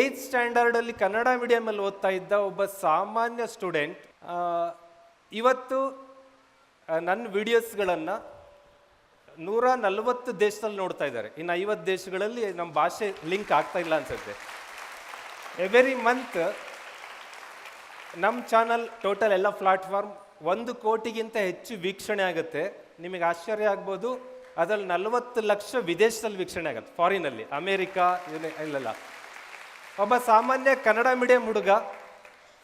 Eighth ಸ್ಟ್ಯಾಂಡರ್ಡಲ್ಲಿ Kannada ಮೀಡಿಯಮಲ್ಲಿ ಓದ್ತಾ ಇದ್ದ ಒಬ್ಬ ಸಾಮಾನ್ಯ ಸ್ಟೂಡೆಂಟ್ ಇವತ್ತು ನನ್ನ ವಿಡಿಯೋಸ್ಗಳನ್ನು ನೂರ ನಲವತ್ತು ದೇಶದಲ್ಲಿ ನೋಡ್ತಾ ಇದ್ದಾರೆ. ಇನ್ನು ಐವತ್ತು ದೇಶಗಳಲ್ಲಿ ನಮ್ಮ ಭಾಷೆ ಲಿಂಕ್ ಆಗ್ತಾ ಇಲ್ಲ ಅನ್ಸುತ್ತೆ. ಎವ್ರಿ ಮಂತ್ ನಮ್ಮ ಚಾನಲ್ ಟೋಟಲ್ ಎಲ್ಲ ಪ್ಲಾಟ್ಫಾರ್ಮ್ ಒಂದು ಕೋಟಿಗಿಂತ ಹೆಚ್ಚು ವೀಕ್ಷಣೆ ಆಗುತ್ತೆ. ನಿಮಗೆ ಆಶ್ಚರ್ಯ ಆಗ್ಬೋದು, ಅದರಲ್ಲಿ ನಲವತ್ತು ಲಕ್ಷ ವಿದೇಶದಲ್ಲಿ ವೀಕ್ಷಣೆ ಆಗುತ್ತೆ ಫಾರಿನಲ್ಲಿ ಅಮೇರಿಕಾ ಇಲ್ಲೆಲ್ಲ. ಒಬ್ಬ ಸಾಮಾನ್ಯ ಕನ್ನಡ ಮೀಡಿಯಂ ಹುಡುಗ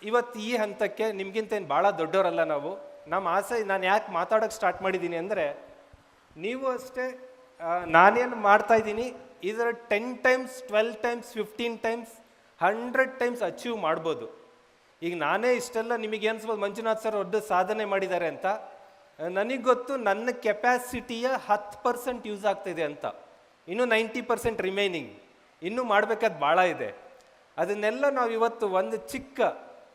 ಇವತ್ತು ಈ ಹಂತಕ್ಕೆ ನಿಮ್ಗಿಂತ ಏನು ಭಾಳ ದೊಡ್ಡವರಲ್ಲ ನಾವು. ನಮ್ಮ ಆಸೆ, ನಾನು ಯಾಕೆ ಮಾತಾಡೋಕ್ಕೆ ಸ್ಟಾರ್ಟ್ ಮಾಡಿದ್ದೀನಿ ಅಂದರೆ, ನೀವು ಅಷ್ಟೇ ನಾನೇನು ಮಾಡ್ತಾ ಇದ್ದೀನಿ, ಇದರ ten times twelve times fifteen times hundred times achieve ಮಾಡ್ಬೋದು. ಈಗ ನಾನೇ ಇಷ್ಟೆಲ್ಲ ನಿಮಗೆ ಅನ್ಸ್ಬೋದು? ಮಂಜುನಾಥ್ ಸರ್ ದೊಡ್ಡ ಸಾಧನೆ ಮಾಡಿದ್ದಾರೆ ಅಂತ. ನನಗೆ ಗೊತ್ತು ನನ್ನ ಕೆಪ್ಯಾಸಿಟಿಯ ಹತ್ತು ಪರ್ಸೆಂಟ್ ಯೂಸ್ ಆಗ್ತಿದೆ ಅಂತ. ಇನ್ನು ನೈಂಟಿ ಪರ್ಸೆಂಟ್ ರಿಮೈನಿಂಗ್ ಇನ್ನೂ ಮಾಡಬೇಕಾದ ಭಾಳ ಇದೆ. ಅದನ್ನೆಲ್ಲ ನಾವು ಇವತ್ತು ಒಂದು ಚಿಕ್ಕ,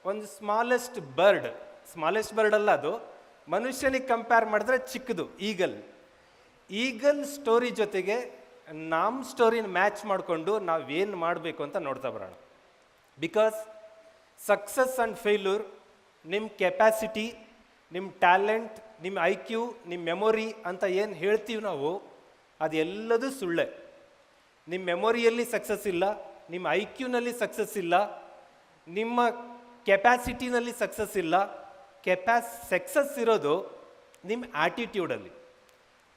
ಒಂದು ಸ್ಮಾಲೆಸ್ಟ್ ಬರ್ಡ್ ಸ್ಮಾಲೆಸ್ಟ್ ಬರ್ಡ್ ಅಲ್ಲ ಅದು, ಮನುಷ್ಯನಿಗೆ ಕಂಪೇರ್ ಮಾಡಿದ್ರೆ ಚಿಕ್ಕದು ಈಗಲ್ ಈಗಲ್ ಸ್ಟೋರಿ ಜೊತೆಗೆ ನಮ್ಮ ಸ್ಟೋರಿನ ಮ್ಯಾಚ್ ಮಾಡಿಕೊಂಡು ನಾವೇನು ಮಾಡಬೇಕು ಅಂತ ನೋಡ್ತಾ ಬರೋಣ. ಬಿಕಾಸ್ ಸಕ್ಸಸ್ ಆ್ಯಂಡ್ ಫೇಲ್ಯೂರ್ ನಿಮ್ಮ ಕೆಪ್ಯಾಸಿಟಿ ನಿಮ್ಮ ಟ್ಯಾಲೆಂಟ್ ನಿಮ್ಮ ಐ ಕ್ಯೂ ನಿಮ್ಮ ಮೆಮೊರಿ ಅಂತ ಏನು ಹೇಳ್ತೀವಿ ನಾವು, ಅದೆಲ್ಲದೂ ಸುಳ್ಳೆ. ನಿಮ್ಮ ಮೆಮೊರಿಯಲ್ಲಿ ಸಕ್ಸಸ್ ಇಲ್ಲ ನಿಮ್ಮ ಐ ಕ್ಯೂನಲ್ಲಿ ಸಕ್ಸಸ್ ಇಲ್ಲ, ನಿಮ್ಮ ಕೆಪ್ಯಾಸಿಟಿನಲ್ಲಿ ಸಕ್ಸಸ್ ಇಲ್ಲ ಕೆಪ್ಯಾ ಸಕ್ಸಸ್ ಇರೋದು ನಿಮ್ಮ ಆ್ಯಟಿಟ್ಯೂಡಲ್ಲಿ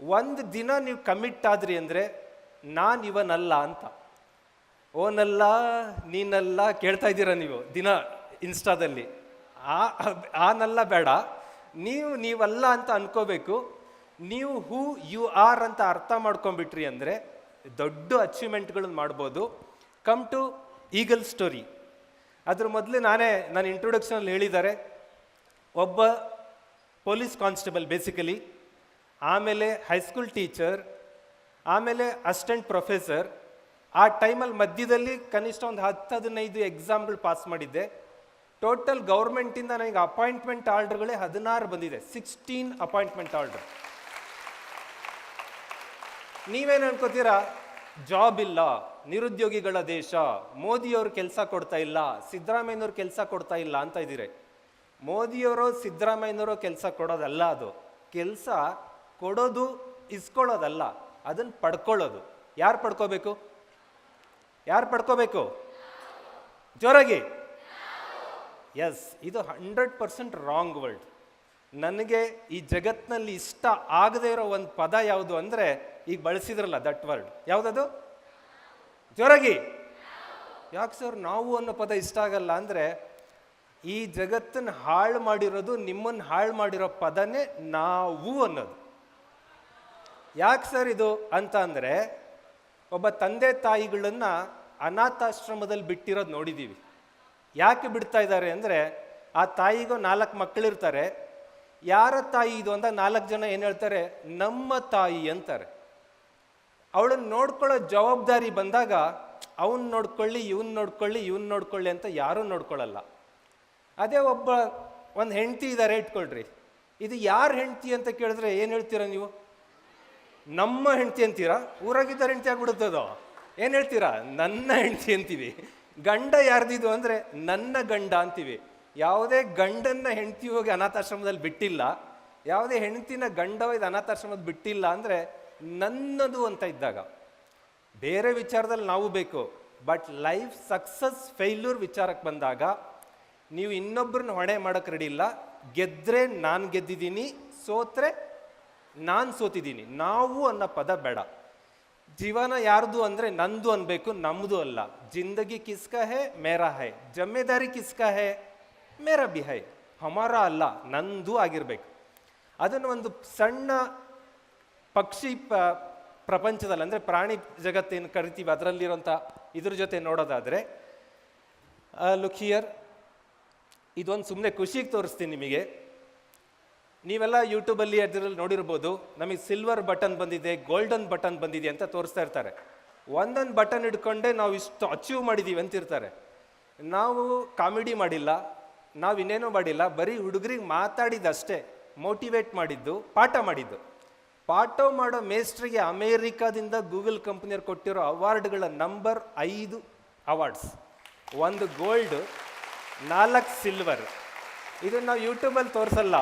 ಒಂದು ದಿನ ನೀವು ಕಮಿಟ್ ಆದ್ರಿ ಅಂದರೆ, ನಾನು ಇವನಲ್ಲ ಅಂತ. ಓನಲ್ಲ, ನೀನಲ್ಲ ಕೇಳ್ತಾ ಇದ್ದೀರಾ ನೀವು ದಿನ ಇನ್ಸ್ಟಾದಲ್ಲಿ ಆ, ಆನಲ್ಲ ಬೇಡ. ನೀವು ನೀವಲ್ಲ ಅಂತ ಅನ್ಕೋಬೇಕು. ನೀವು ಹೂ ಯು ಆರ್ ಅಂತ ಅರ್ಥ ಮಾಡ್ಕೊಂಬಿಟ್ರಿ ಅಂದರೆ, ದೊಡ್ಡ ಅಚೀವ್ಮೆಂಟ್ಗಳನ್ನ ಮಾಡ್ಬೋದು. ಕಮ್ ಟು ಈಗಲ್ ಸ್ಟೋರಿ ಅದ್ರ ಮೊದಲು ನಾನೇ ನಾನು ಇಂಟ್ರೊಡಕ್ಷನಲ್ಲಿ ಹೇಳಿದ್ದಾರೆ. ಒಬ್ಬ ಪೊಲೀಸ್ ಕಾನ್ಸ್ಟೇಬಲ್ ಬೇಸಿಕಲಿ ಆಮೇಲೆ ಹೈಸ್ಕೂಲ್ ಟೀಚರ್ ಆಮೇಲೆ ಅಸಿಸ್ಟೆಂಟ್ ಪ್ರೊಫೆಸರ್ ಆ ಟೈಮಲ್ಲಿ ಮಧ್ಯದಲ್ಲಿ ಕನಿಷ್ಠ ಒಂದು ಹತ್ತು ಹದಿನೈದು ಎಕ್ಸಾಮ್ಗಳು ಪಾಸ್ ಮಾಡಿದ್ದೆ. ಟೋಟಲ್ ಗೌರ್ಮೆಂಟಿಂದ ನನಗೆ ಅಪಾಯಿಂಟ್ಮೆಂಟ್ ಆರ್ಡ್ರ್ಗಳೇ ಹದಿನಾರು ಬಂದಿದೆ. ಸಿಕ್ಸ್ಟೀನ್ ಅಪಾಯಿಂಟ್ಮೆಂಟ್ ಆರ್ಡ್ರ್ ನೀವೇನು ಅನ್ಕೋತೀರಾ? ಜಾಬ್ ಇಲ್ಲ, ನಿರುದ್ಯೋಗಿಗಳ ದೇಶ, ಮೋದಿಯವರು ಕೆಲಸ ಕೊಡ್ತಾ ಇಲ್ಲ, ಸಿದ್ದರಾಮಯ್ಯನವ್ರು ಕೆಲಸ ಕೊಡ್ತಾ ಇಲ್ಲ ಅಂತ ಇದ್ದೀರಿ. ಮೋದಿಯವರು, ಸಿದ್ದರಾಮಯ್ಯನವರು ಕೆಲಸ ಕೊಡೋದಲ್ಲ ಅದು. ಕೆಲಸ ಕೊಡೋದು, ಇಸ್ಕೊಳ್ಳೋದಲ್ಲ, ಅದನ್ನು ಪಡ್ಕೊಳ್ಳೋದು. ಯಾರು ಪಡ್ಕೋಬೇಕು? ಯಾರು ಪಡ್ಕೋಬೇಕು? ಜೋರಾಗಿ. ಎಸ್ ಇದು ಹಂಡ್ರೆಡ್ ಪರ್ಸೆಂಟ್ ರಾಂಗ್ ವರ್ಡ್ ನನಗೆ ಈ ಜಗತ್ನಲ್ಲಿ ಇಷ್ಟ ಆಗದೇ ಇರೋ ಒಂದು ಪದ ಯಾವುದು ಅಂದರೆ ಈಗ ಬಳಸಿದ್ರಲ್ಲ ದಟ್ ವರ್ಡ್. ಯಾವುದದು? ಜೊರಗಿ. ಯಾಕೆ ಸರ್ ನಾವು ಅನ್ನೋ ಪದ ಇಷ್ಟ ಆಗಲ್ಲ ಅಂದರೆ ಈ ಜಗತ್ತನ್ನು ಹಾಳು ಮಾಡಿರೋದು ನಿಮ್ಮನ್ನು ಹಾಳು ಮಾಡಿರೋ ಪದನೇ ನಾವು ಅನ್ನೋದು. ಯಾಕೆ ಸರ್ ಇದು ಅಂತ ಅಂದರೆ ಒಬ್ಬ ತಂದೆ ತಾಯಿಗಳನ್ನು ಅನಾಥಾಶ್ರಮದಲ್ಲಿ ಬಿಟ್ಟಿರೋದು ನೋಡಿದ್ದೀವಿ ಯಾಕೆ ಬಿಡ್ತಾ ಇದ್ದಾರೆ ಅಂದರೆ ಆ ತಾಯಿಗೂ ನಾಲ್ಕು ಮಕ್ಕಳಿರ್ತಾರೆ ಯಾರ ತಾಯಿ ಇದು ಅಂತ ನಾಲ್ಕು ಜನ ಏನು ಹೇಳ್ತಾರೆ? ನಮ್ಮ ತಾಯಿ ಅಂತಾರೆ. ಅವಳನ್ನ ನೋಡ್ಕೊಳ್ಳೋ ಜವಾಬ್ದಾರಿ ಬಂದಾಗ ಅವನ್ ನೋಡ್ಕೊಳ್ಳಿ, ಇವನ್ ನೋಡ್ಕೊಳ್ಳಿ ಇವನ್ ನೋಡ್ಕೊಳ್ಳಿ ಅಂತ ಯಾರೂ ನೋಡ್ಕೊಳ್ಳಲ್ಲ. ಅದೇ ಒಬ್ಬ ಒಂದು ಹೆಂಡತಿ ಇದ್ದಾರೆ ಇಟ್ಕೊಳ್ರಿ. ಇದು ಯಾರ ಹೆಂಡತಿ ಅಂತ ಕೇಳಿದ್ರೆ ಏನು ಹೇಳ್ತೀರಾ ನೀವು? ನಮ್ಮ ಹೆಂಡತಿ ಅಂತೀರಾ? ಊರಾಗಿದ್ದಾರೆ ಹೆಂಡತಿ ಆಗ್ಬಿಡುತ್ತದೋ ಏನು ಹೇಳ್ತೀರಾ? ನನ್ನ ಹೆಂಡತಿ ಅಂತೀವಿ. ಗಂಡ ಯಾರ್ದಿದು ಅಂದರೆ ನನ್ನ ಗಂಡ ಅಂತೀವಿ. ಯಾವುದೇ ಗಂಡನ್ನ ಹೆಂಡತಿ ಹೋಗಿ ಅನಾಥಾಶ್ರಮದಲ್ಲಿ ಬಿಟ್ಟಿಲ್ಲ, ಯಾವುದೇ ಹೆಂಡತಿನ ಗಂಡ ಇದು ಅನಾಥಾಶ್ರಮದ ಬಿಟ್ಟಿಲ್ಲ ಅಂದರೆ ನನ್ನದು ಅಂತ ಇದ್ದಾಗ, ಬೇರೆ ವಿಚಾರದಲ್ಲಿ ನಾವು ಬೇಕು ಬಟ್ ಲೈಫ್ ಸಕ್ಸಸ್ ಫೇಲ್ಯೂರ್ ವಿಚಾರಕ್ಕೆ ಬಂದಾಗ, ನೀವು ಇನ್ನೊಬ್ಬರನ್ನ ಹೊಣೆ ಮಾಡೋಕ್ಕೆ ರೆಡಿ ಇಲ್ಲ, ಗೆದ್ರೆ ನಾನು ಗೆದ್ದಿದ್ದೀನಿ, ಸೋತ್ರೆ ನಾನು ಸೋತಿದ್ದೀನಿ, ನಾವು ಅನ್ನೋ ಪದ ಬೇಡ. ಜೀವನ ಯಾರ್ದು ಅಂದರೆ ನಂದು ಅನ್ಬೇಕು ನಮ್ಮದು ಅಲ್ಲ. ಜಿಂದಗಿ ಕಿಸ್ಕ ಹೇ ಮೇರಾ ಹೇ ಜಮ್ಮೆದಾರಿ ಕಿಸ್ಕ ಹೇ ಮೇರಾ ಬಿಹೈ, ಹಮಾರ ಅಲ್ಲ, ನಂದು ಆಗಿರಬೇಕು. ಅದನ್ನು ಒಂದು ಸಣ್ಣ ಪಕ್ಷಿ ಪ, ಪ್ರಪಂಚದಲ್ಲಿ, ಅಂದರೆ ಪ್ರಾಣಿ ಜಗತ್ತೇನು ಕರಿತೀವಿ ಅದರಲ್ಲಿರೋಂಥ ಇದ್ರ ಜೊತೆ ನೋಡೋದಾದರೆ ಲುಕ್ ಹಿಯರ್ ಇದೊಂದು ಸುಮ್ಮನೆ ಖುಷಿಗೆ ತೋರಿಸ್ತೀನಿ ನಿಮಗೆ. ನೀವೆಲ್ಲ ಯೂಟ್ಯೂಬಲ್ಲಿ ಅದರಲ್ಲಿ ನೋಡಿರ್ಬೋದು, ನಮಗೆ ಸಿಲ್ವರ್ ಬಟನ್ ಬಂದಿದೆ ಗೋಲ್ಡನ್ ಬಟನ್ ಬಂದಿದೆ ಅಂತ ತೋರಿಸ್ತಾ ಇರ್ತಾರೆ. ಒಂದೊಂದು ಬಟನ್ ಹಿಡ್ಕೊಂಡೇ ನಾವು ಇಷ್ಟು ಅಚೀವ್ ಮಾಡಿದ್ದೀವಿ ಅಂತಿರ್ತಾರೆ. ನಾವು ಕಾಮಿಡಿ ಮಾಡಿಲ್ಲ ನಾವು ಇನ್ನೇನೂ ಮಾಡಿಲ್ಲ, ಬರೀ ಹುಡುಗರಿಗೆ ಮಾತಾಡಿದಷ್ಟೇ ಮೋಟಿವೇಟ್ ಮಾಡಿದ್ದು, ಪಾಠ ಮಾಡಿದ್ದು. ಪಾಠ ಮಾಡೋ ಮೇಸ್ಟ್ರಿಗೆ ಅಮೇರಿಕಾದಿಂದ ಗೂಗಲ್ ಕಂಪ್ನಿಯವ್ರು ಕೊಟ್ಟಿರೋ ಅವಾರ್ಡ್ಗಳ ನಂಬರ್ ಐದು ಅವಾರ್ಡ್ಸ್. ಒಂದು ಗೋಲ್ಡ್, ನಾಲ್ಕು ಸಿಲ್ವರ್. ಇದನ್ನ ನಾವು ಯೂಟ್ಯೂಬಲ್ಲಿ ತೋರಿಸಲ್ಲ,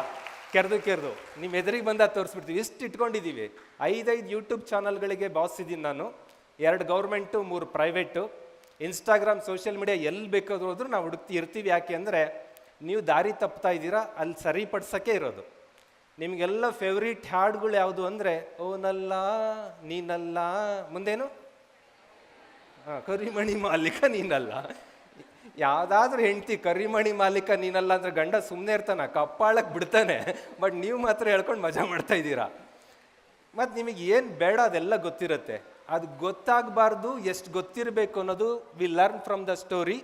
ಕೆರೆದು ಕೆರೆದು. ನಿಮ್ಮ ಎದುರಿಗೆ ಬಂದಾಗ ತೋರಿಸ್ಬಿಡ್ತೀವಿ. ಇಷ್ಟು ಇಟ್ಕೊಂಡಿದ್ದೀವಿ ಐದೈದು ಯೂಟ್ಯೂಬ್ ಚಾನಲ್ಗಳಿಗೆ ಬಾಸ್ ಇದ್ದೀನಿ ನಾನು. ಎರಡು ಗೌರ್ಮೆಂಟು, ಮೂರು ಪ್ರೈವೇಟು. ಇನ್ಸ್ಟಾಗ್ರಾಮ್, ಸೋಷಿಯಲ್ ಮೀಡಿಯಾ ಎಲ್ಲಿ ಬೇಕಾದ್ರೂ ಹೋದ್ರೂ ನಾವು ಹುಡುಕ್ತಿ ಇರ್ತೀವಿ. ಯಾಕೆ ಅಂದರೆ ನೀವು ದಾರಿ ತಪ್ತಾ ಇದ್ದೀರಾ, ಅಲ್ಲಿ ಸರಿಪಡ್ಸೋಕ್ಕೆ ಇರೋದು. ನಿಮಗೆಲ್ಲ ಫೇವ್ರಿಟ್ ಹಾಡುಗಳು ಯಾವುದು ಅಂದರೆ ಓನಲ್ಲ ನೀನಲ್ಲ ಮುಂದೇನು? ಹಾಂ, ಕರಿಮಣಿ ಮಾಲೀಕ ನೀನಲ್ಲ ಯಾವುದಾದ್ರೂ ಹೆಂಡ್ತಿ ಕರಿಮಣಿ ಮಾಲೀಕ ನೀನಲ್ಲ ಅಂದರೆ ಗಂಡ ಸುಮ್ಮನೆ ಇರ್ತಾನ ಕಪ್ಪಾಳಕ್ಕೆ ಬಿಡ್ತಾನೆ. ಬಟ್ ನೀವು ಮಾತ್ರ ಹೇಳ್ಕೊಂಡು ಮಜಾ ಮಾಡ್ತಾ ಇದ್ದೀರಾ. ಮತ್ತು ನಿಮಗೆ ಏನು ಬೇಡ ಅದೆಲ್ಲ ಗೊತ್ತಿರುತ್ತೆ. ಅದು ಗೊತ್ತಾಗಬಾರ್ದು, ಎಷ್ಟು ಗೊತ್ತಿರಬೇಕು ಅನ್ನೋದು we learn from the story